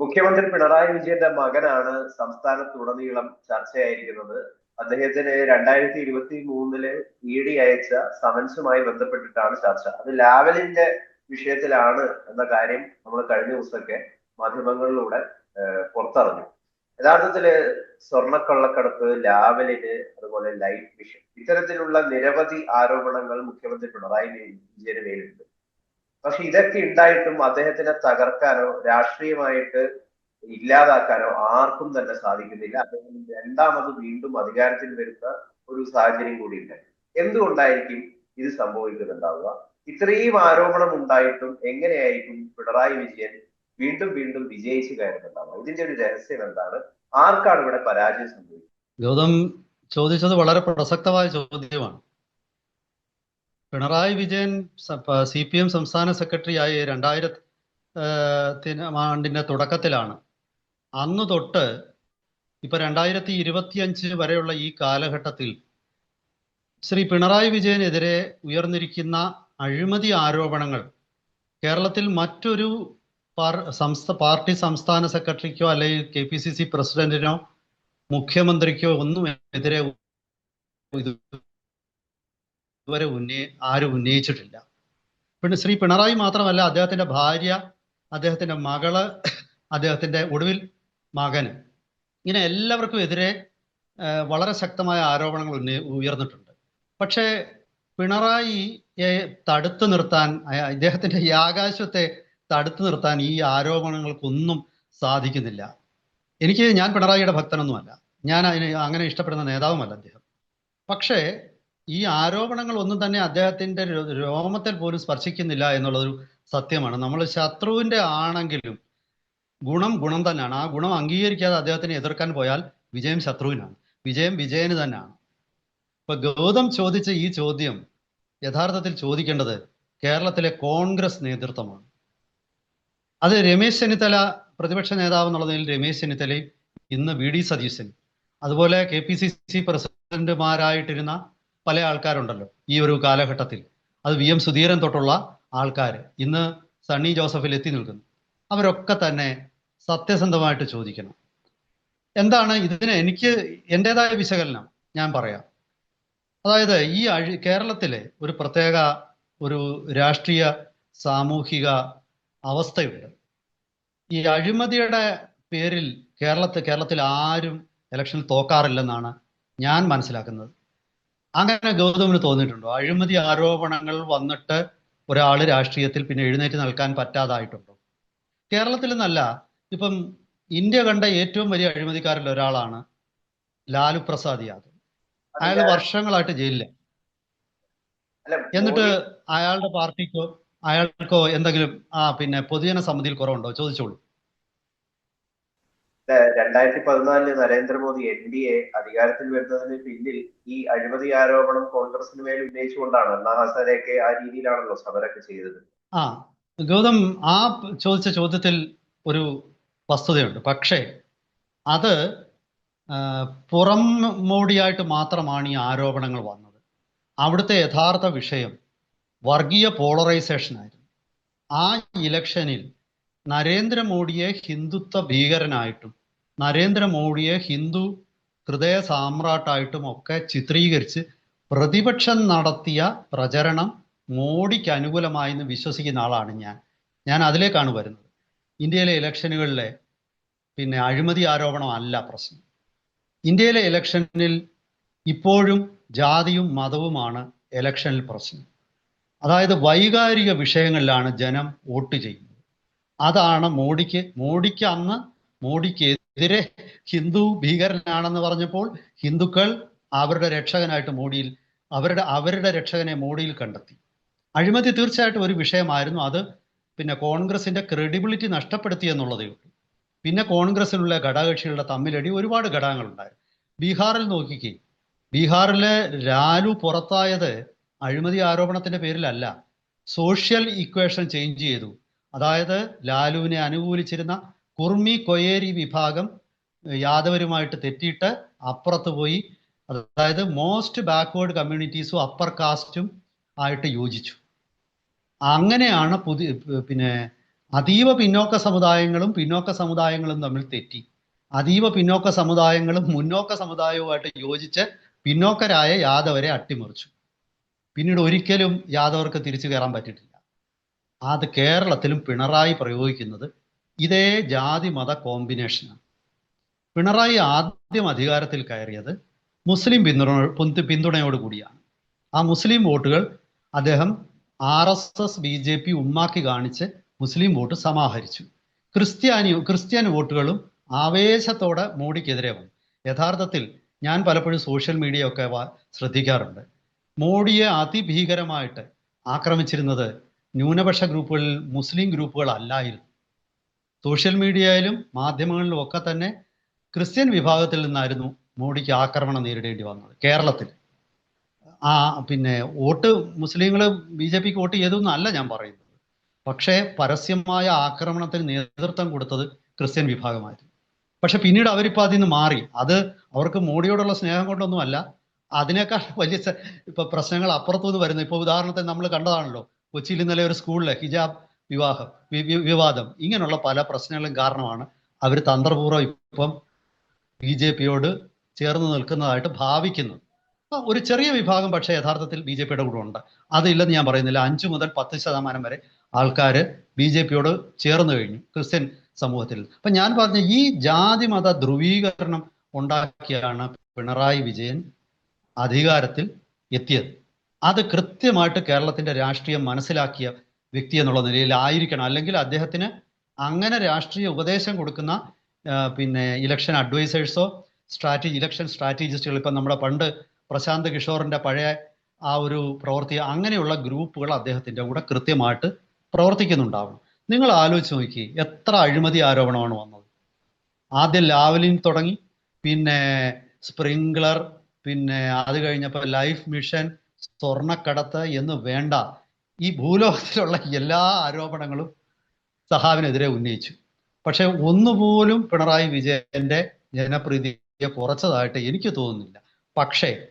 മുഖ്യമന്ത്രി പിണറായി വിജയന്റെ മകനാണ് സംസ്ഥാനത്തുടനീളം ചർച്ചയായിരിക്കുന്നത്. അദ്ദേഹത്തിന് രണ്ടായിരത്തി ഇരുപത്തി മൂന്നിൽ ഇ ഡി അയച്ച സമൻസുമായി ബന്ധപ്പെട്ടിട്ടാണ് ചർച്ച. അത് ലാവലിന്റെ വിഷയത്തിലാണ് എന്ന കാര്യം നമ്മൾ കഴിഞ്ഞ ദിവസമൊക്കെ മാധ്യമങ്ങളിലൂടെ പുറത്തറിഞ്ഞു. യഥാർത്ഥത്തിൽ സ്വർണക്കള്ളക്കടത്ത് ലാവലിന് അതുപോലെ ലൈഫ് മിഷൻ. ഇത്തരത്തിലുള്ള നിരവധി ആരോപണങ്ങൾ മുഖ്യമന്ത്രി പിണറായി വിജയന് മേലുണ്ട്. പക്ഷെ ഇതൊക്കെ ഉണ്ടായിട്ടും അദ്ദേഹത്തിനെ തകർക്കാനോ രാഷ്ട്രീയമായിട്ട് ഇല്ലാതാക്കാനോ ആർക്കും തന്നെ സാധിക്കുന്നില്ല. അദ്ദേഹം രണ്ടാമത് വീണ്ടും അധികാരത്തിൽ വരുന്ന ഒരു സാഹചര്യം കൂടി ഉണ്ട് എന്തുകൊണ്ടായിരിക്കും ഇത് സംഭവിക്കുന്നുണ്ടാവുക ഇത്രയും ആരോപണം ഉണ്ടായിട്ടും എങ്ങനെയായിരിക്കും പിണറായി വിജയൻ വീണ്ടും വീണ്ടും വിജയിച്ചു കയറുന്നുണ്ടാവുക ഇതിന്റെ ഒരു രഹസ്യം എന്താണ്? ആർക്കാണ് ഇവിടെ പരാജയം സംഭവിക്കുന്നത്? ഗൗതം ചോദിച്ചത് വളരെ പ്രസക്തമായ ചോദ്യമാണ്. Pinarayi Vijayan C P M സംസ്ഥാന സെക്രട്ടറി ആയി രണ്ടായിരത്തി ആണ്ടിന്റെ തുടക്കത്തിലാണ്. അന്ന് തൊട്ട് ഇപ്പൊ രണ്ടായിരത്തി ഇരുപത്തിയഞ്ച് വരെയുള്ള ഈ കാലഘട്ടത്തിൽ ശ്രീ പിണറായി വിജയനെതിരെ ഉയർന്നിരിക്കുന്ന അഴിമതി ആരോപണങ്ങൾ കേരളത്തിൽ മറ്റൊരു പാർട്ടി സംസ്ഥാന സെക്രട്ടറിക്കോ അല്ലെങ്കിൽ കെ പി സി സി പ്രസിഡന്റിനോ മുഖ്യമന്ത്രിക്കോ ഒന്നും എതിരെ ഇതുവരെ ഉന്നയി ആരും ഉന്നയിച്ചിട്ടില്ല. പിന്നെ ശ്രീ പിണറായി മാത്രമല്ല അദ്ദേഹത്തിന്റെ ഭാര്യ അദ്ദേഹത്തിന്റെ മകൾ അദ്ദേഹത്തിന്റെ ഒടുവിൽ മകന്. ഇങ്ങനെ എല്ലാവർക്കും എതിരെ വളരെ ശക്തമായ ആരോപണങ്ങൾ ഉയർന്നിട്ടുണ്ട്. പക്ഷേ പിണറായിയെ തടുത്തു നിർത്താൻ ഇദ്ദേഹത്തിന്റെ ഈ ആകാശത്തെ തടുത്തു നിർത്താൻ ഈ ആരോപണങ്ങൾക്കൊന്നും സാധിക്കുന്നില്ല. എനിക്ക് ഞാൻ പിണറായിയുടെ ഭക്തനൊന്നുമല്ല. ഞാൻ അതിന് അങ്ങനെ ഇഷ്ടപ്പെടുന്ന നേതാവുമല്ല അദ്ദേഹം. പക്ഷേ ഈ ആരോപണങ്ങൾ ഒന്നും തന്നെ അദ്ദേഹത്തിന്റെ രോമത്തിൽ പോലും സ്പർശിക്കുന്നില്ല എന്നുള്ളൊരു സത്യമാണ്. നമ്മൾ ശത്രുവിന്റെ ആണെങ്കിലും ഗുണം ഗുണം തന്നെയാണ്. ആ ഗുണം അംഗീകരിക്കാതെ അദ്ദേഹത്തിനെ എതിർക്കാൻ പോയാൽ വിജയം ശത്രുവിനാണ്. വിജയം വിജയന് തന്നെയാണ്. ഇപ്പൊ ഗൗതം ചോദിച്ച ഈ ചോദ്യം യഥാർത്ഥത്തിൽ ചോദിക്കേണ്ടത് കേരളത്തിലെ കോൺഗ്രസ് നേതൃത്വമാണ്. അത് രമേശ് ചെന്നിത്തല പ്രതിപക്ഷ നേതാവ് എന്നുള്ള നിലയിൽ രമേശ് ചെന്നിത്തലയും ഇന്ന് വി ഡി സതീശൻ അതുപോലെ കെ പി സി സി പ്രസിഡന്റുമാരായിട്ടിരുന്ന പല ആൾക്കാരുണ്ടല്ലോ ഈ ഒരു കാലഘട്ടത്തിൽ. അത് വി എം സുധീരൻ തൊട്ടുള്ള ആൾക്കാർ ഇന്ന് സണ്ണി ജോസഫിൽ എത്തി നിൽക്കുന്നു. അവരൊക്കെ തന്നെ സത്യസന്ധമായിട്ട് ചോദിക്കണം. എന്താണ് ഇതിന് എനിക്ക് എന്റെതായ വിശകലനം ഞാൻ പറയാം. അതായത് ഈ അഴി കേരളത്തിലെ ഒരു പ്രത്യേക ഒരു രാഷ്ട്രീയ സാമൂഹിക അവസ്ഥയുണ്ട്. ഈ അഴിമതിയുടെ പേരിൽ കേരളത്തെ കേരളത്തിൽ ആരും ഇലക്ഷനിൽ തോക്കാറില്ലെന്നാണ് ഞാൻ മനസ്സിലാക്കുന്നത്. അങ്ങനെ ഗൗതമിന് തോന്നിയിട്ടുണ്ടോ. അഴിമതി ആരോപണങ്ങൾ വന്നിട്ട് ഒരാൾ രാഷ്ട്രീയത്തിൽ പിന്നെ എഴുന്നേറ്റ് നിൽക്കാൻ പറ്റാതായിട്ടുണ്ടോ? കേരളത്തിൽ നിന്നല്ല ഇപ്പം ഇന്ത്യ കണ്ട ഏറ്റവും വലിയ അഴിമതിക്കാരിൽ ഒരാളാണ് ലാലു പ്രസാദ് യാദവ്. അയാൾ വർഷങ്ങളായിട്ട് ജയിലില്ല എന്നിട്ട് അയാളുടെ പാർട്ടിക്കോ അയാൾക്കോ എന്തെങ്കിലും ആ പിന്നെ പൊതുജന സമിതിയിൽ കുറവുണ്ടോ? ചോദിച്ചോളൂ. രണ്ടായിരത്തി പതിനാലിൽ നരേന്ദ്രമോദി എൻ ഡി എ അധികാരത്തിൽ വരുന്നതിന് പിന്നിൽ ഈ അഴിമതി ആരോപണം കോൺഗ്രസിന് മേൽ ഉന്നയിച്ചുകൊണ്ടാണ് അണ്ണാ ഹസാരെയൊക്കെ ആ രീതിയിലാണല്ലോ സമരമൊക്കെ ചെയ്തത്. ആ ഗൗതം ആ ചോദിച്ച ചോദ്യത്തിൽ ഒരു വസ്തുതയുണ്ട്. പക്ഷേ അത് പുറം മോടിയായിട്ട് മാത്രമാണ് ഈ ആരോപണങ്ങൾ വന്നത്. അവിടുത്തെ യഥാർത്ഥ വിഷയം വർഗീയ പോളറൈസേഷൻ ആയിരുന്നു. ആ ഇലക്ഷനിൽ നരേന്ദ്രമോദിയെ ഹിന്ദുത്വ ഭീകരനായിട്ടും നരേന്ദ്രമോദിയെ ഹിന്ദു ഹൃദയ സാമ്രാട്ടായിട്ടും ഒക്കെ ചിത്രീകരിച്ച് പ്രതിപക്ഷം നടത്തിയ പ്രചരണം മോഡിക്ക് അനുകൂലമായി എന്ന് വിശ്വസിക്കുന്ന ആളാണ് ഞാൻ. ഞാൻ അതിലേക്കാണ് വരുന്നത്. ഇന്ത്യയിലെ ഇലക്ഷനുകളിലെ പിന്നെ അഴിമതി ആരോപണം അല്ല പ്രശ്നം. ഇന്ത്യയിലെ ഇലക്ഷനിൽ ഇപ്പോഴും ജാതിയും മതവുമാണ് ഇലക്ഷനിൽ പ്രശ്നം. അതായത് വൈകാരിക വിഷയങ്ങളിലാണ് ജനം വോട്ട് ചെയ്യുന്നത്. അതാണ് മോഡിക്ക് മോഡിക്ക് അന്ന് മോഡിക്കെതിരെ ഹിന്ദു ഭീകരനാണെന്ന് പറഞ്ഞപ്പോൾ ഹിന്ദുക്കൾ അവരുടെ രക്ഷകനായിട്ട് മോഡിയിൽ അവരുടെ അവരുടെ രക്ഷകനെ മോഡിയിൽ കണ്ടെത്തി. അഴിമതി തീർച്ചയായിട്ടും ഒരു വിഷയമായിരുന്നു അത്. പിന്നെ കോൺഗ്രസിന്റെ ക്രെഡിബിലിറ്റി നഷ്ടപ്പെടുത്തി എന്നുള്ളതേ ഉള്ളൂ. പിന്നെ കോൺഗ്രസിലുള്ള ഘടകകക്ഷികളുടെ തമ്മിലടി ഒരുപാട് ഘടകങ്ങളുണ്ടായിരുന്നു ബീഹാറിൽ നോക്കിക്കേ ബീഹാറിലെ ലാലു പുറത്തായത് അഴിമതി ആരോപണത്തിന്റെ പേരിലല്ല. സോഷ്യൽ ഇക്വേഷൻ ചേഞ്ച് ചെയ്തു. അതായത് ലാലുവിനെ അനുകൂലിച്ചിരുന്ന കുർമി കൊയേരി വിഭാഗം യാദവരുമായിട്ട് തെറ്റിയിട്ട് അപ്പുറത്ത് പോയി. അതായത് മോസ്റ്റ് ബാക്ക്വേർഡ് കമ്മ്യൂണിറ്റീസും അപ്പർ കാസ്റ്റും ആയിട്ട് യോജിച്ചു. അങ്ങനെയാണ് പുതിയ പിന്നെ അതീവ പിന്നോക്ക സമുദായങ്ങളും പിന്നോക്ക സമുദായങ്ങളും തമ്മിൽ തെറ്റി. അതീവ പിന്നോക്ക സമുദായങ്ങളും മുന്നോക്ക സമുദായവുമായിട്ട് യോജിച്ച് പിന്നോക്കരായ യാദവരെ അട്ടിമറിച്ചു. പിന്നീട് ഒരിക്കലും യാദവർക്ക് തിരിച്ചു കയറാൻ പറ്റിയിട്ടില്ല. അത് കേരളത്തിലും പിണറായി പ്രയോഗിക്കുന്നത് ഇതേ ജാതി മത കോമ്പിനേഷനാണ്. പിണറായി ആദ്യം അധികാരത്തിൽ കയറിയത് മുസ്ലിം പിന്തുണ പിന്തു- പിന്തുണയോട് കൂടിയാണ്. ആ മുസ്ലിം വോട്ടുകൾ അദ്ദേഹം R S S B J P ഉമ്മാക്കി കാണിച്ച് മുസ്ലിം വോട്ട് സമാഹരിച്ചു. ക്രിസ്ത്യാനി ക്രിസ്ത്യൻ വോട്ടുകളും ആവേശത്തോടെ മോഡിക്കെതിരെ വന്നു. യഥാർത്ഥത്തിൽ ഞാൻ പലപ്പോഴും സോഷ്യൽ മീഡിയ ഒക്കെ ശ്രദ്ധിക്കാറുണ്ട്. മോഡിയെ അതിഭീകരമായിട്ട് ആക്രമിച്ചിരുന്നത് ന്യൂനപക്ഷ ഗ്രൂപ്പുകളിൽ മുസ്ലിം ഗ്രൂപ്പുകൾ അല്ലായിരുന്നു സോഷ്യൽ മീഡിയയിലും മാധ്യമങ്ങളിലും ഒക്കെ തന്നെ ക്രിസ്ത്യൻ വിഭാഗത്തിൽ നിന്നായിരുന്നു മോഡിക്ക് ആക്രമണം നേരിടേണ്ടി വന്നത് കേരളത്തിൽ. ആ പിന്നെ വോട്ട് മുസ്ലിങ്ങൾ ബി ജെ പിക്ക് വോട്ട് ചെയ്തു എന്നല്ല ഞാൻ പറയുന്നത്. പക്ഷേ പരസ്യമായ ആക്രമണത്തിന് നേതൃത്വം കൊടുത്തത് ക്രിസ്ത്യൻ വിഭാഗമായിരുന്നു. പക്ഷെ പിന്നീട് അവരിപ്പോൾ അതിൽ നിന്ന് മാറി. അത് അവർക്ക് മോഡിയോടുള്ള സ്നേഹം കൊണ്ടൊന്നുമല്ല. അതിനേക്കാൾ വലിയ ഇപ്പൊ പ്രശ്നങ്ങൾ അപ്പുറത്തുനിന്ന് വരുന്നു. ഇപ്പൊ ഉദാഹരണത്തിന് നമ്മൾ കണ്ടതാണല്ലോ കൊച്ചിയിൽ ഇന്നലെ ഒരു സ്കൂളിലെ ഹിജാബ് വിവാഹം വിവാദം ഇങ്ങനെയുള്ള പല പ്രശ്നങ്ങളും കാരണമാണ് അവർ തന്ത്രപൂർവം ഇപ്പം ബി ജെ പിയോട് ചേർന്ന് നിൽക്കുന്നതായിട്ട് ഭാവിക്കുന്നത് ഒരു ചെറിയ വിഭാഗം പക്ഷേ യഥാർത്ഥത്തിൽ ബി ജെ പിയുടെ കൂടെ ഉണ്ട്. അതില്ലെന്ന് ഞാൻ പറയുന്നില്ല. അഞ്ചു മുതൽ പത്ത് ശതമാനം വരെ ആൾക്കാർ ബി ജെ പിയോട് ചേർന്ന് കഴിഞ്ഞു ക്രിസ്ത്യൻ സമൂഹത്തിൽ. അപ്പൊ ഞാൻ പറഞ്ഞ ഈ ജാതി മത ധ്രുവീകരണം ഉണ്ടാക്കിയാണ് പിണറായി വിജയൻ അധികാരത്തിൽ എത്തിയത്. അത് കൃത്യമായിട്ട് കേരളത്തിന്റെ രാഷ്ട്രീയം മനസ്സിലാക്കിയ വ്യക്തി എന്നുള്ള നിലയിൽ ആയിരിക്കണം. അല്ലെങ്കിൽ അദ്ദേഹത്തിന് അങ്ങനെ രാഷ്ട്രീയ ഉപദേശം കൊടുക്കുന്ന പിന്നെ ഇലക്ഷൻ അഡ്വൈസേഴ്സോ സ്ട്രാറ്റജി ഇലക്ഷൻ സ്ട്രാറ്റജിസ്റ്റുകൾ ഇപ്പം നമ്മുടെ പണ്ട് പ്രശാന്ത് കിഷോറിന്റെ പഴയ ആ ഒരു പ്രവൃത്തി അങ്ങനെയുള്ള ഗ്രൂപ്പുകൾ അദ്ദേഹത്തിന്റെ കൂടെ കൃത്യമായിട്ട് പ്രവർത്തിക്കുന്നുണ്ടാവണം. നിങ്ങൾ ആലോചിച്ച് നോക്കി എത്ര അഴിമതി ആരോപണമാണ് വന്നത്. ആദ്യം ലാവലിൻ തുടങ്ങി പിന്നെ സ്പ്രിംഗ്ലർ പിന്നെ അത് കഴിഞ്ഞപ്പോൾ ലൈഫ് മിഷൻ സ്വർണക്കടത്ത് എന്ന് വേണ്ട ഈ ഭൂലോകത്തിലുള്ള എല്ലാ ആരോപണങ്ങളും സഹാവിനെതിരെ ഉന്നയിച്ചു. പക്ഷെ ഒന്നുപോലും പിണറായി വിജയന്റെ ജനപ്രീതിയെ കുറച്ചതായിട്ട് എനിക്ക് തോന്നുന്നില്ല. പക്ഷേ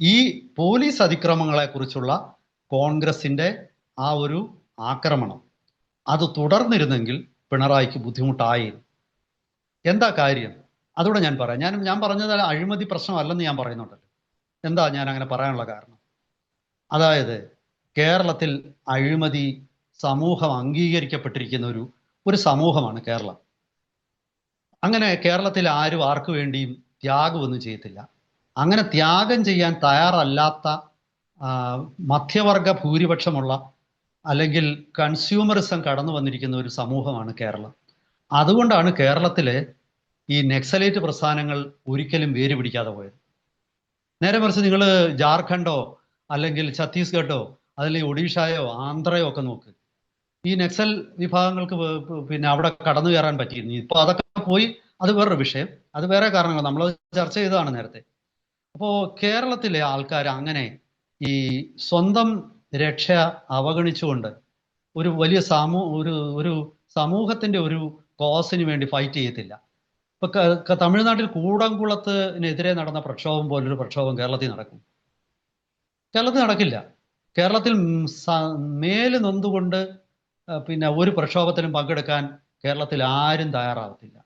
ഈ പോലീസ് അതിക്രമങ്ങളെ കുറിച്ചുള്ള കോൺഗ്രസിന്റെ ആ ഒരു ആക്രമണം അത് തുടർന്നിരുന്നെങ്കിൽ പിണറായിക്ക് ബുദ്ധിമുട്ടായി എന്താ കാര്യം? അതുകൂടെ ഞാൻ പറയാം. ഞാൻ ഞാൻ പറഞ്ഞത് അഴിമതി പ്രശ്നമല്ലെന്ന് ഞാൻ പറയുന്നുണ്ടല്ലോ. എന്താ ഞാൻ അങ്ങനെ പറയാനുള്ള കാരണം? അതായത് കേരളത്തിൽ അഴിമതി സമൂഹം അംഗീകരിക്കപ്പെട്ടിരിക്കുന്ന ഒരു ഒരു സമൂഹമാണ് കേരളം. അങ്ങനെ കേരളത്തിൽ ആരും ആർക്കു വേണ്ടിയും ത്യാഗമൊന്നും ചെയ്യത്തില്ല. അങ്ങനെ ത്യാഗം ചെയ്യാൻ തയ്യാറല്ലാത്ത മധ്യവർഗ ഭൂരിപക്ഷമുള്ള അല്ലെങ്കിൽ കൺസ്യൂമറിസം കടന്നു വന്നിരിക്കുന്ന ഒരു സമൂഹമാണ് കേരളം. അതുകൊണ്ടാണ് കേരളത്തിലെ ഈ നെക്സലേറ്റ് പ്രസ്ഥാനങ്ങൾ ഒരിക്കലും വേര് പിടിക്കാതെ പോയത്. നേരെ മറിച്ച് നിങ്ങൾ ജാർഖണ്ഡോ അല്ലെങ്കിൽ ഛത്തീസ്ഗഡോ അതല്ലെങ്കിൽ ഒഡീഷയോ ആന്ധ്രയോ ഒക്കെ നോക്ക്. ഈ നക്സൽ വിഭാഗങ്ങൾക്ക് പിന്നെ അവിടെ കടന്നു കയറാൻ പറ്റിയിരുന്നു. ഇപ്പൊ അതൊക്കെ പോയി അത് വേറൊരു വിഷയം. അത് വേറെ കാരണങ്ങൾ നമ്മൾ ചർച്ച ചെയ്തതാണ് നേരത്തെ. അപ്പോൾ കേരളത്തിലെ ആൾക്കാർ അങ്ങനെ ഈ സ്വന്തം രക്ഷ അവഗണിച്ചുകൊണ്ട് ഒരു വലിയ സമൂ ഒരു ഒരു സമൂഹത്തിന്റെ ഒരു കോസിന് വേണ്ടി ഫൈറ്റ് ചെയ്യത്തില്ല. ഇപ്പൊ തമിഴ്നാട്ടിൽ കൂടംകുളത്തിനെതിരെ നടന്ന പ്രക്ഷോഭം പോലൊരു പ്രക്ഷോഭം കേരളത്തിൽ നടക്കും. കേരളത്തിൽ നടക്കില്ല. കേരളത്തിൽ മേൽ നൊന്തുകൊണ്ട് പിന്നെ ഒരു പ്രക്ഷോഭത്തിലും പങ്കെടുക്കാൻ കേരളത്തിൽ ആരും തയ്യാറാവത്തില്ല.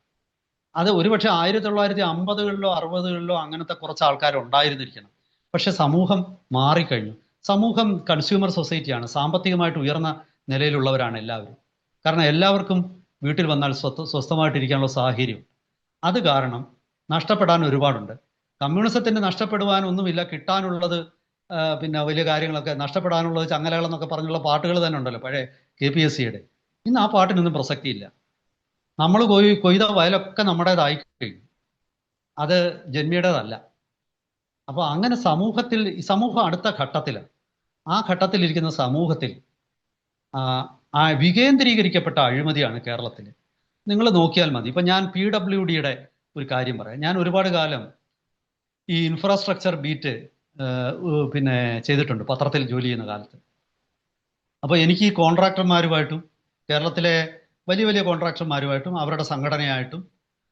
അത് ഒരുപക്ഷെ ആയിരത്തി തൊള്ളായിരത്തി അമ്പതുകളിലോ അറുപതുകളിലോ അങ്ങനത്തെ കുറച്ച് ആൾക്കാർ ഉണ്ടായിരുന്നിരിക്കണം പക്ഷെ സമൂഹം മാറിക്കഴിഞ്ഞു. സമൂഹം കൺസ്യൂമർ സൊസൈറ്റിയാണ്. സാമ്പത്തികമായിട്ട് ഉയർന്ന നിലയിലുള്ളവരാണ് എല്ലാവരും. കാരണം എല്ലാവർക്കും വീട്ടിൽ വന്നാൽ സ്വത്ത് സ്വസ്ഥമായിട്ടിരിക്കാനുള്ള സാഹചര്യം. അത് കാരണം നഷ്ടപ്പെടാൻ ഒരുപാടുണ്ട്. കമ്മ്യൂണിസത്തിന് നഷ്ടപ്പെടുവാനൊന്നുമില്ല. കിട്ടാനുള്ളത് പിന്നെ വലിയ കാര്യങ്ങളൊക്കെ നഷ്ടപ്പെടാനുള്ളത് ചങ്ങലകൾ എന്നൊക്കെ പറഞ്ഞുള്ള പാട്ടുകൾ തന്നെ ഉണ്ടല്ലോ പഴയ കെ പി എസ് സിയുടെ. ഇന്ന് ആ പാട്ടിനൊന്നും പ്രസക്തിയില്ല. നമ്മൾ കൊയ് കൊയ്ത വയലൊക്കെ നമ്മുടേതായി കഴിഞ്ഞു. അത് ജന്മിയുടേതല്ല. അപ്പോൾ അങ്ങനെ സമൂഹത്തിൽ ഈ സമൂഹം അടുത്ത ഘട്ടത്തിൽ ആ ഘട്ടത്തിലിരിക്കുന്ന സമൂഹത്തിൽ ആ വികേന്ദ്രീകരിക്കപ്പെട്ട അഴിമതിയാണ് കേരളത്തിൽ. നിങ്ങൾ നോക്കിയാൽ മതി. ഇപ്പൊ ഞാൻ പി ഡബ്ല്യു ഡിയുടെ ഒരു കാര്യം പറയാം. ഞാൻ ഒരുപാട് കാലം ഈ ഇൻഫ്രാസ്ട്രക്ചർ ബീറ്റ് പിന്നെ ചെയ്തിട്ടുണ്ട് പത്രത്തിൽ ജോലി ചെയ്യുന്ന കാലത്ത്. അപ്പോൾ എനിക്ക് ഈ കോൺട്രാക്ടർമാരുമായിട്ടും കേരളത്തിലെ വലിയ വലിയ കോൺട്രാക്ടർമാരുമായിട്ടും അവരുടെ സംഘടനയായിട്ടും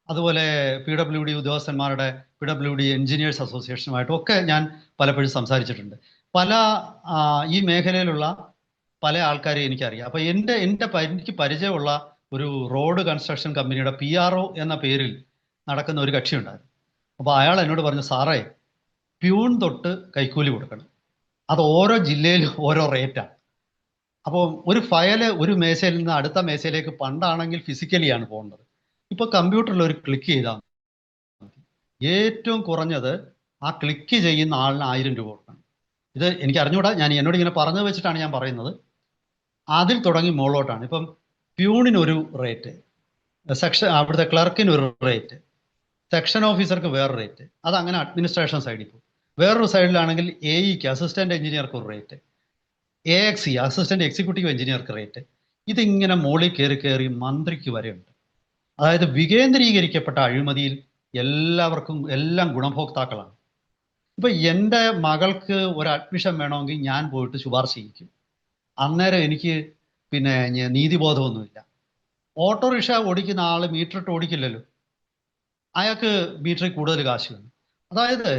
അതുപോലെ പി ഡബ്ല്യു ഡി ഉദ്യോഗസ്ഥന്മാരുടെ പി ഡബ്ല്യു ഡി എഞ്ചിനീയേഴ്സ് അസോസിയേഷനുമായിട്ടും ഒക്കെ ഞാൻ പലപ്പോഴും സംസാരിച്ചിട്ടുണ്ട്. പല ഈ മേഖലയിലുള്ള പല ആൾക്കാരെ എനിക്കറിയാം. അപ്പൊ എന്റെ എന്റെ എനിക്ക് പരിചയമുള്ള ഒരു റോഡ് കൺസ്ട്രക്ഷൻ കമ്പനിയുടെ പി ആർ ഒ എന്ന പേരിൽ നടക്കുന്ന ഒരു കക്ഷിയുണ്ടായിരുന്നു. അപ്പൊ അയാൾ എന്നോട് പറഞ്ഞു സാറേ പ്യൂൺ തൊട്ട് കൈക്കൂലി കൊടുക്കണം. അത് ഓരോ ജില്ലയിലും ഓരോ റേറ്റാണ് അപ്പോൾ ഒരു ഫയൽ ഒരു മേശയിൽ നിന്ന് അടുത്ത മേശയിലേക്ക് പണ്ടാണെങ്കിൽ ഫിസിക്കലിയാണ് പോകേണ്ടത്. ഇപ്പോൾ കമ്പ്യൂട്ടറിൽ ഒരു ക്ലിക്ക് ചെയ്താൽ ഏറ്റവും കുറഞ്ഞത് ആ ക്ലിക്ക് ചെയ്യുന്ന ആളിന് ആയിരം രൂപ കൊടുക്കണം. ഇത് എനിക്ക് അറിഞ്ഞുകൂടാ. ഞാൻ എന്നോട് ഇങ്ങനെ പറഞ്ഞു വെച്ചിട്ടാണ് ഞാൻ പറയുന്നത്. അതിൽ തുടങ്ങി മുകളിലോട്ടാണ് ഇപ്പം പ്യൂണിന് ഒരു റേറ്റ് സെക്ഷൻ അവിടുത്തെ ക്ലർക്കിന് ഒരു റേറ്റ് സെക്ഷൻ ഓഫീസർക്ക് വേറെ റേറ്റ് അത് അങ്ങനെ അഡ്മിനിസ്ട്രേഷൻ സൈഡിൽ പോകും. വേറൊരു സൈഡിലാണെങ്കിൽ എ ഇക്ക് അസിസ്റ്റന്റ് എഞ്ചിനീയർക്ക് ഒരു rate A X E assistant executive എഞ്ചിനീയർക്ക് rate ഇതിങ്ങനെ മുകളിൽ കയറി കയറി മന്ത്രിക്ക് വരെയുണ്ട് അതായത് വികേന്ദ്രീകരിക്കപ്പെട്ട അഴിമതിയിൽ എല്ലാവർക്കും എല്ലാം ഗുണഭോക്താക്കളാണ്. ഇപ്പൊ എന്റെ മകൾക്ക് ഒരു അഡ്മിഷൻ വേണമെങ്കിൽ ഞാൻ പോയിട്ട് ശുപാർശ ചെയ്യിക്കും. അന്നേരം എനിക്ക് പിന്നെ നീതിബോധമൊന്നുമില്ല. ഓട്ടോറിക്ഷ ഓടിക്കുന്ന ആൾ മീറ്റർ ഇട്ട് ഓടിക്കില്ലല്ലോ. അയാൾക്ക് മീറ്ററിൽ കൂടുതൽ കാശ് വേണം അതായത്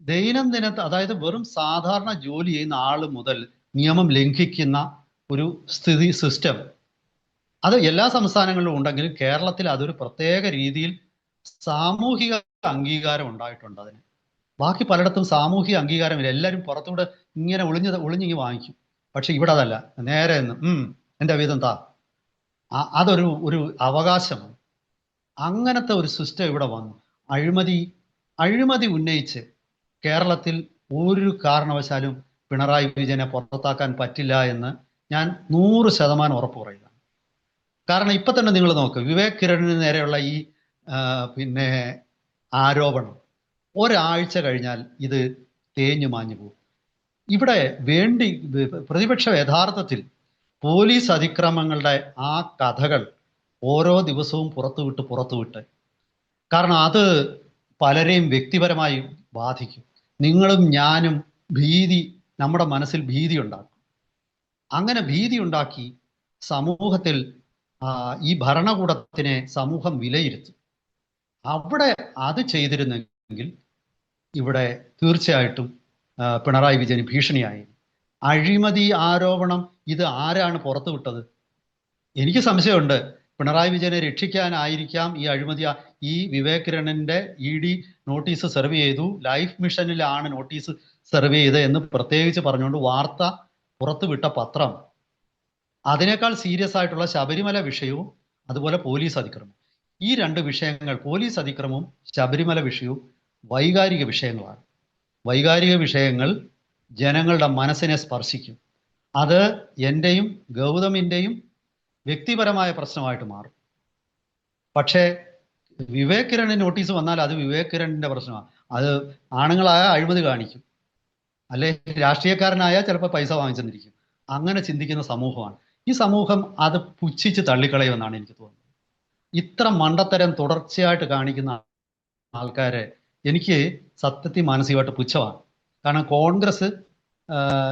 ദൈനംദിന അതായത് വെറും സാധാരണ ജോലി ചെയ്യുന്ന ആൾ മുതൽ നിയമം ലംഘിക്കുന്ന ഒരു സ്ഥിതി സിസ്റ്റം അത് എല്ലാ സംസ്ഥാനങ്ങളിലും ഉണ്ടെങ്കിലും കേരളത്തിൽ അതൊരു പ്രത്യേക രീതിയിൽ സാമൂഹിക അംഗീകാരം ഉണ്ടായിട്ടുണ്ട് അതിന്. ബാക്കി പലയിടത്തും സാമൂഹിക അംഗീകാരമില്ല എല്ലാവരും പുറത്തൂടെ ഇങ്ങനെ ഒളിഞ്ഞ് ഒളിഞ്ഞിങ്ങി വാങ്ങിക്കും. പക്ഷെ ഇവിടെ അതല്ല. നേരെ എന്ന് ഉം എന്റെ വീതം താ. അതൊരു ഒരു അവകാശമാണ്. അങ്ങനത്തെ ഒരു സിസ്റ്റം ഇവിടെ വന്നു. അഴിമതി അഴിമതി ഉന്നയിച്ച് കേരളത്തിൽ ഒരു കാരണവശാലും പിണറായി വിജയനെ പുറത്താക്കാൻ പറ്റില്ല എന്ന് ഞാൻ നൂറ് ശതമാനം ഉറപ്പ് പറയുകയാണ് കാരണം ഇപ്പൊ തന്നെ നിങ്ങൾ നോക്ക് വിവേക് കിരണിന് നേരെയുള്ള ഈ പിന്നെ ആരോപണം. ഒരാഴ്ച കഴിഞ്ഞാൽ ഇത് തേഞ്ഞു മാഞ്ഞു പോകും. ഇവിടെ വേണ്ടി പ്രതിപക്ഷം യഥാർത്ഥത്തിൽ പോലീസ് അതിക്രമങ്ങളുടെ ആ കഥകൾ ഓരോ ദിവസവും പുറത്തുവിട്ട് പുറത്തുവിട്ട് കാരണം അത് പലരെയും വ്യക്തിപരമായി ബാധിക്കും. നിങ്ങളും ഞാനും ഭീതി നമ്മുടെ മനസ്സിൽ ഭീതി ഉണ്ടാക്കും. അങ്ങനെ ഭീതി ഉണ്ടാക്കി സമൂഹത്തിൽ ഈ ഭരണകൂടത്തിനെ സമൂഹം വിലയിരുത്തി. അവിടെ അത് ചെയ്തിരുന്നെങ്കിൽ ഇവിടെ തീർച്ചയായിട്ടും പിണറായി വിജയന് ഭീഷണിയായി. അഴിമതി ആരോപണം ഇത് ആരാണ് പുറത്തുവിട്ടത്? എനിക്ക് സംശയമുണ്ട്. പിണറായി വിജയനെ രക്ഷിക്കാനായിരിക്കാം ഈ അഴിമതി. ഈ വിവേക് കിരണിന്റെ ഇ ഡി നോട്ടീസ് സെർവ് ചെയ്തു. ലൈഫ് മിഷനിലാണ് നോട്ടീസ് സെർവ് ചെയ്ത് എന്ന് പ്രത്യേകിച്ച് പറഞ്ഞുകൊണ്ട് വാർത്ത പുറത്തുവിട്ട പത്രം. അതിനേക്കാൾ സീരിയസ് ആയിട്ടുള്ള ശബരിമല വിഷയവും അതുപോലെ പോലീസ് അതിക്രമം. ഈ രണ്ട് വിഷയങ്ങൾ പോലീസ് അതിക്രമവും ശബരിമല വിഷയവും വൈകാരിക വിഷയങ്ങളാണ്. വൈകാരിക വിഷയങ്ങൾ ജനങ്ങളുടെ മനസ്സിനെ സ്പർശിക്കും. അത് എന്റെയും ഗൗതമിന്റെയും വ്യക്തിപരമായ പ്രശ്നമായിട്ട് മാറും. പക്ഷേ വിവേക് കിരണിന് നോട്ടീസ് വന്നാൽ അത് വിവേക് കിരണിന്റെ പ്രശ്നമാണ്. അത് ആണുങ്ങളായ അഴിമതി കാണിക്കും. അല്ലെ രാഷ്ട്രീയക്കാരനായാൽ ചിലപ്പോൾ പൈസ വാങ്ങിച്ചെന്നിരിക്കും. അങ്ങനെ ചിന്തിക്കുന്ന സമൂഹമാണ്. ഈ സമൂഹം അത് പുച്ഛിച്ച് തള്ളിക്കളയുമെന്നാണ് എനിക്ക് തോന്നുന്നത്. ഇത്ര മണ്ടത്തരം തുടർച്ചയായിട്ട് കാണിക്കുന്ന ആൾക്കാരെ എനിക്ക് സത്യത്തിൽ മാനസികമായിട്ട് പുച്ഛമാണ്. കാരണം കോൺഗ്രസ്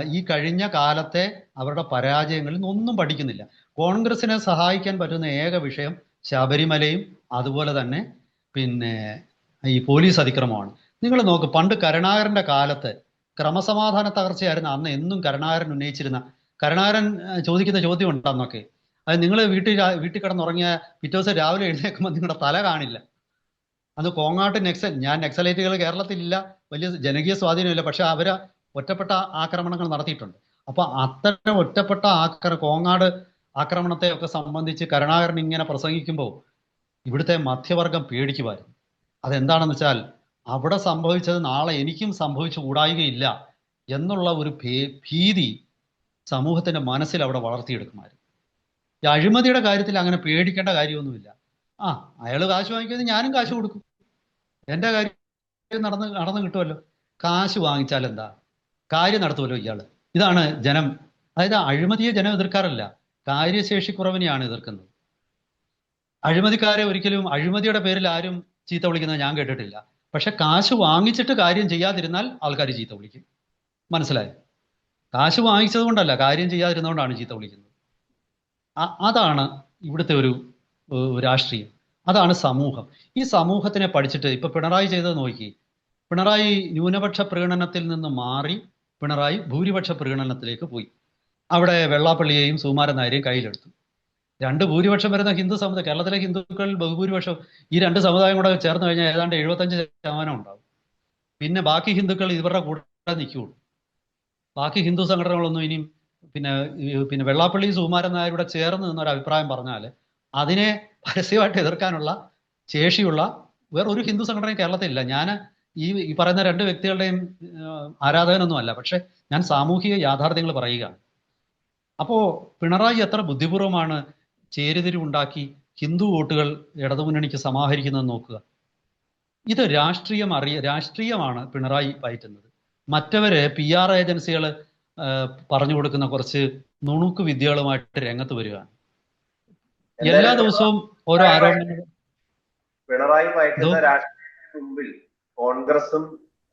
ഈ കഴിഞ്ഞ കാലത്തെ അവരുടെ പരാജയങ്ങളിൽ നിന്നൊന്നും പഠിക്കുന്നില്ല. കോൺഗ്രസിനെ സഹായിക്കാൻ പറ്റുന്ന ഏക വിഷയം ശബരിമലയും അതുപോലെ തന്നെ പിന്നെ ഈ പോലീസ് അതിക്രമമാണ്. നിങ്ങൾ നോക്ക് പണ്ട് കരുണാകരന്റെ കാലത്ത് ക്രമസമാധാന തകർച്ചയായിരുന്നു. അന്ന് എന്നും കരുണാകരൻ ഉന്നയിച്ചിരുന്ന കരുണാകരൻ ചോദിക്കുന്ന ചോദ്യം ഉണ്ടെന്നൊക്കെ അത് നിങ്ങൾ വീട്ടിൽ വീട്ടിൽ കിടന്നുറങ്ങിയ പിറ്റേ ദിവസം രാവിലെ എഴുന്നേക്കുമ്പോൾ നിങ്ങളുടെ തല കാണില്ല. അന്ന് കോങ്ങാട്ട് നെക്സൽ ഞാൻ നെക്സലൈറ്റുകൾ കേരളത്തിലില്ല വലിയ ജനകീയ സ്വാധീനമില്ല പക്ഷെ അവർ ഒറ്റപ്പെട്ട ആക്രമണങ്ങൾ നടത്തിയിട്ടുണ്ട്. അപ്പൊ അത്തരം ഒറ്റപ്പെട്ട ആക്ര കോങ്ങാട് ആക്രമണത്തെ ഒക്കെ സംബന്ധിച്ച് കരുണാകരൻ ഇങ്ങനെ പ്രസംഗിക്കുമ്പോൾ ഇവിടുത്തെ മധ്യവർഗം പേടിക്കുമായിരുന്നു. അതെന്താണെന്ന് വെച്ചാൽ അവിടെ സംഭവിച്ചത് നാളെ എനിക്കും സംഭവിച്ചു കൂടായികയില്ല എന്നുള്ള ഒരു ഭീതി സമൂഹത്തിന്റെ മനസ്സിൽ അവിടെ വളർത്തിയെടുക്കുമായിരുന്നു. അഴിമതിയുടെ കാര്യത്തിൽ അങ്ങനെ പേടിക്കേണ്ട കാര്യമൊന്നുമില്ല. ആ അയാൾ കാശ് വാങ്ങിക്കുന്നത് ഞാനും കാശ് കൊടുക്കും. എന്റെ കാര്യം നടന്ന് നടന്നു കിട്ടുമല്ലോ. കാശ് വാങ്ങിച്ചാൽ എന്താ? കാര്യം നടത്തുമല്ലോ ഇയാൾ ഇതാണ് ജനം. അതായത് അഴിമതിയെ ജനം എതിർക്കാറില്ല. കാര്യശേഷി കുറവിനെയാണ് എതിർക്കുന്നത്. അഴിമതിക്കാരെ ഒരിക്കലും അഴിമതിയുടെ പേരിൽ ആരും ചീത്ത വിളിക്കുന്നത് ഞാൻ കേട്ടിട്ടില്ല. പക്ഷെ കാശ് വാങ്ങിച്ചിട്ട് കാര്യം ചെയ്യാതിരുന്നാൽ ആൾക്കാർ ചീത്ത വിളിക്കും. മനസ്സിലായി? കാശ് വാങ്ങിച്ചത് കൊണ്ടല്ല കാര്യം ചെയ്യാതിരുന്നതുകൊണ്ടാണ് ചീത്ത വിളിക്കുന്നത്. അതാണ് ഇവിടുത്തെ ഒരു രാഷ്ട്രീയം. അതാണ് സമൂഹം. ഈ സമൂഹത്തിനെ പഠിച്ചിട്ട് ഇപ്പൊ പിണറായി ചെയ്തത് നോക്കി. പിണറായി ന്യൂനപക്ഷ പ്രകടനത്തിൽ നിന്ന് മാറി പിണറായി ഭൂരിപക്ഷ പ്രകടനത്തിലേക്ക് പോയി. അവിടെ വെള്ളാപ്പള്ളിയെയും സുകുമാരൻ നായരെയും കയ്യിലെടുത്തു. രണ്ട് ഭൂരിപക്ഷം വരുന്ന ഹിന്ദു സമുദായം കേരളത്തിലെ ഹിന്ദുക്കൾ ബഹുഭൂരിപക്ഷം ഈ രണ്ട് സമുദായം കൂടെ ചേർന്ന് കഴിഞ്ഞാൽ ഏതാണ്ട് എഴുപത്തഞ്ച് ശതമാനം ഉണ്ടാവും. പിന്നെ ബാക്കി ഹിന്ദുക്കൾ ഇവരുടെ കൂടെ നിൽക്കുകയുള്ളൂ. ബാക്കി ഹിന്ദു സംഘടനകളൊന്നും ഇനിയും പിന്നെ പിന്നെ വെള്ളാപ്പള്ളി സുകുമാരൻ നായരുടെ ചേർന്ന് നിന്നൊരു അഭിപ്രായം പറഞ്ഞാൽ അതിനെ പരസ്യമായിട്ട് എതിർക്കാനുള്ള ശേഷിയുള്ള വേറെ ഒരു ഹിന്ദു സംഘടനയും കേരളത്തിലില്ല ഞാൻ ഈ ഈ പറയുന്ന രണ്ട് വ്യക്തികളുടെയും ആരാധകനൊന്നും അല്ല പക്ഷെ ഞാൻ സാമൂഹിക യാഥാർത്ഥ്യങ്ങൾ പറയുകയാണ്. അപ്പോ പിണറായി എത്ര ബുദ്ധിപൂർവമാണ് ചേരുതിരിവുണ്ടാക്കി ഹിന്ദു വോട്ടുകൾ ഇടതുമുന്നണിക്ക് സമാഹരിക്കുന്നത് നോക്കുക. ഇത് രാഷ്ട്രീയം അറിയ രാഷ്ട്രീയമാണ് പിണറായി പയറ്റുന്നത്. മറ്റവരെ പി ആർ ഏജൻസികൾ പറഞ്ഞു കൊടുക്കുന്ന കുറച്ച് നുണുക്ക് വിദ്യകളുമായിട്ട് രംഗത്ത് വരികയാണ്. എല്ലാ ദിവസവും ഓരോ ആരോപണങ്ങൾ പിണറായി പയറ്റുന്ന രാഷ്ട്രീയ രാഷ്ട്രീയത്തിന് മുമ്പിൽ കോൺഗ്രസും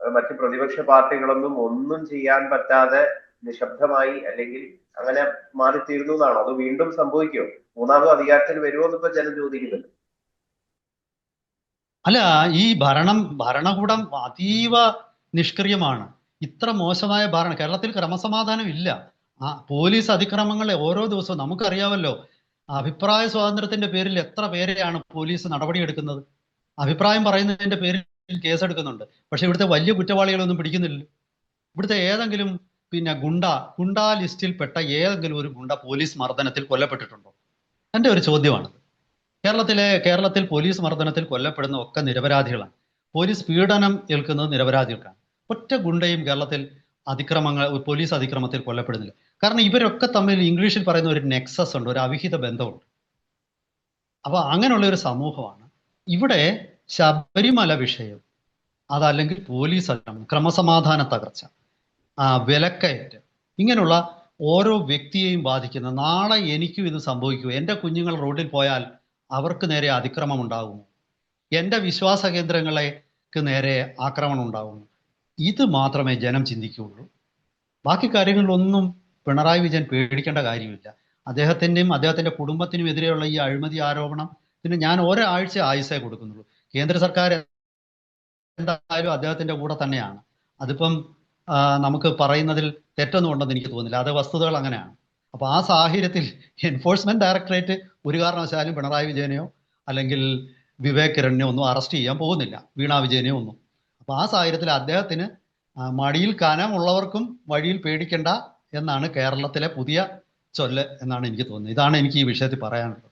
മറ്റ് പ്രതിപക്ഷ പാർട്ടികളൊന്നും ഒന്നും ചെയ്യാൻ പറ്റാതെ നിശബ്ദമായി അല്ലെങ്കിൽ അങ്ങനെ മാറിത്തീരുന്നു എന്നാണോ അത് വീണ്ടും സംഭവിക്കുമോ? മൂന്നാമത് അധികാരത്തിൽ വരുമോ എന്നിപ്പോ ജനം ചോദിക്കുന്നുണ്ട്. അല്ല ഈ ഭരണം ഭരണകൂടം അതീവ നിഷ്ക്രിയമാണ്. ഇത്ര മോശമായ ഭരണം കേരളത്തിൽ ക്രമസമാധാനം ഇല്ല. ആ പോലീസ് അതിക്രമങ്ങളെ ഓരോ ദിവസവും നമുക്കറിയാമല്ലോ അഭിപ്രായ സ്വാതന്ത്ര്യത്തിന്റെ പേരിൽ എത്ര പേരെയാണ് പോലീസ് നടപടിയെടുക്കുന്നത്? അഭിപ്രായം പറയുന്നതിന്റെ പേരിൽ കേസെടുക്കുന്നുണ്ട്. പക്ഷെ ഇവിടുത്തെ വലിയ കുറ്റവാളികളൊന്നും പിടിക്കുന്നില്ല. ഇവിടുത്തെ ഏതെങ്കിലും പിന്നെ ഗുണ്ട ഗുണ്ട ലിസ്റ്റിൽ പെട്ട ഏതെങ്കിലും ഒരു ഗുണ്ട പോലീസ് മർദ്ദനത്തിൽ കൊല്ലപ്പെട്ടിട്ടുണ്ടോ? എന്റെ ഒരു ചോദ്യമാണ്. കേരളത്തിലെ കേരളത്തിൽ പോലീസ് മർദ്ദനത്തിൽ കൊല്ലപ്പെടുന്ന ഒക്കെ നിരപരാധികളാണ്. പോലീസ് പീഡനം ഏൽക്കുന്നത് നിരപരാധികൾക്കാണ്. ഒറ്റ ഗുണ്ടയും കേരളത്തിൽ അതിക്രമങ്ങൾ പോലീസ് അതിക്രമത്തിൽ കൊല്ലപ്പെടുന്നില്ല. കാരണം ഇവരൊക്കെ തമ്മിൽ ഇംഗ്ലീഷിൽ പറയുന്ന ഒരു നെക്സസ് ഉണ്ട് ഒരു അവിഹിത ബന്ധമുണ്ട്. അപ്പൊ അങ്ങനെയുള്ള ഒരു സമൂഹമാണ്. ഇവിടെ ശബരിമല വിഷയം അതല്ലെങ്കിൽ പോലീസ് ക്രമസമാധാന തകർച്ച. വിലക്കയറ്റ്. ഇങ്ങനെയുള്ള ഓരോ വ്യക്തിയെയും ബാധിക്കുന്ന നാളെ എനിക്കും ഇത് സംഭവിക്കുമോ എന്റെ കുഞ്ഞുങ്ങൾ റോഡിൽ പോയാൽ അവർക്ക് നേരെ അതിക്രമം ഉണ്ടാകുമോ എന്റെ വിശ്വാസ കേന്ദ്രങ്ങളേക്ക് നേരെ ആക്രമണം ഉണ്ടാകുമോ ഇത് മാത്രമേ ജനം ചിന്തിക്കുകയുള്ളൂ. ബാക്കി കാര്യങ്ങളിലൊന്നും പിണറായി വിജയൻ പേടിക്കേണ്ട കാര്യമില്ല. അദ്ദേഹത്തിന്റെയും അദ്ദേഹത്തിന്റെ കുടുംബത്തിനും എതിരെയുള്ള ഈ അഴിമതി ആരോപണം പിന്നെ ഞാൻ ഒരാഴ്ച ആയുസേ കൊടുക്കുന്നുള്ളൂ. കേന്ദ്ര സർക്കാർ എന്തായാലും അദ്ദേഹത്തിന്റെ കൂടെ തന്നെയാണ്. അതിപ്പം നമുക്ക് പറയുന്നതിൽ തെറ്റൊന്നും ഉണ്ടെന്ന് എനിക്ക് തോന്നുന്നില്ല. അത് വസ്തുതകൾ അങ്ങനെയാണ്. അപ്പോൾ ആ സാഹചര്യത്തിൽ എൻഫോഴ്സ്മെന്റ് ഡയറക്ടറേറ്റ് ഒരു കാരണവശാലും പിണറായി വിജയനെയോ അല്ലെങ്കിൽ വിവേക് കിരണിനെ ഒന്നും അറസ്റ്റ് ചെയ്യാൻ പോകുന്നില്ല. വീണ വിജയനെ ഒന്നും. അപ്പോൾ ആ സാഹചര്യത്തിൽ അദ്ദേഹത്തിന് മടിയിൽ കനമുള്ളവർക്കും വഴിയിൽ പേടിക്കേണ്ട എന്നാണ് കേരളത്തിലെ പുതിയ ചൊല്ല് എന്നാണ് എനിക്ക് തോന്നുന്നത്. ഇതാണ് എനിക്ക് ഈ വിഷയത്തിൽ പറയാനുള്ളത്.